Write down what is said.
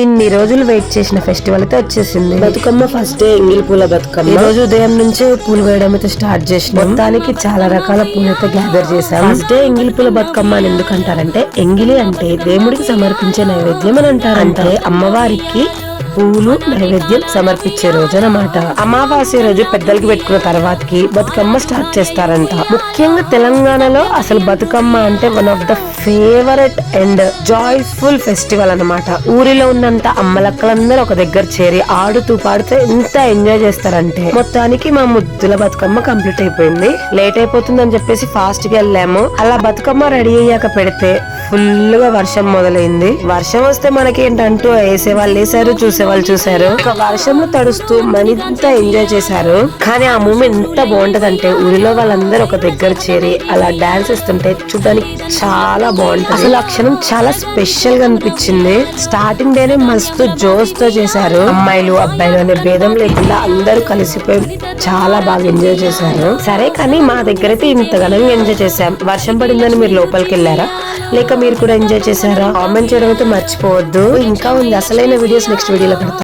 ఇన్ని రోజులు వెయిట్ చేసిన ఫెస్టివల్ అయితే వచ్చేసింది. బతుకమ్మ ఫస్ట్ డే ఎంగిల్ పూల ఈ బతుకమ్మ రోజు ఉదయం నుంచే పూలు వేయడం అయితే స్టార్ట్ చేసినాం. మొత్తానికి చాలా రకాల పూలు అయితే గ్యాదర్ చేసాం ఫస్ట్ డే ఎంగిలి పూల బతుకమ్మ అని ఎందుకు అంటారంటే ఎంగిలి అంటే దేవుడికి సమర్పించే నైవేద్యం అని అంటారు అంటే అమ్మవారికి పూలు నైవేద్యం సమర్పించే రోజు అన్నమాట అమావాస్య రోజు పెద్దలకి పెట్టుకున్న తర్వాతకి బతుకమ్మ స్టార్ట్ చేస్తారంట. ముఖ్యంగా తెలంగాణలో అసలు బతుకమ్మ అంటే one of the favourite and joyful festival అన్నమాట. ఊరిలో ఉన్నంత అమ్మలక్కలందరూ ఒక దగ్గర చేరి ఆడుతూ పాడుతూ ఎంత ఎంజాయ్ చేస్తారంటే మొత్తానికి మా ముద్దుల బతుకమ్మ కంప్లీట్ అయిపోయింది. లేట్ అయిపోతుంది అని చెప్పేసి ఫాస్ట్గా వెళ్ళాము. అలా బతుకమ్మ రెడీ అయ్యాక పెడితే ఫుల్గా వర్షం మొదలైంది. వర్షం వస్తే మనకి ఏంటంటూ వేసే వాళ్ళు వేసారు చూసే వాళ్ళు చూసారు ఒక వర్షంలో తడుస్తూ మరింత ఎంజాయ్ చేశారు. కానీ ఆ మూమెంట్ ఎంత బాగుంటదంటే ఊరిలో వాళ్ళందరూ ఒక దగ్గర చేరి అలా డాన్స్ ఇస్తుంటే చూడడానికి చాలా బాగుంటుంది. అసలు ఆ క్షణం చాలా స్పెషల్గా అనిపించింది. స్టార్టింగ్ డేనే మస్తు జోస్తో చేశారు. అమ్మాయిలు అబ్బాయిలు అనే భేదం లేకుండా అందరూ కలిసిపోయి చాలా బాగా ఎంజాయ్ చేశారు. సరే కానీ మా దగ్గర అయితే ఇంత ఎంజాయ్ చేశాం. వర్షం పడిందని మీరు లోపలికి వెళ్ళారా? లేక మీరు కూడా ఎంజాయ్ చేశారా? కామెంట్ చేయడం అయితే మర్చిపోవద్దు. ఇంకా ఉంది. అసలైన వీడియోస్ నెక్స్ట్ వీడియోలో పెడతాం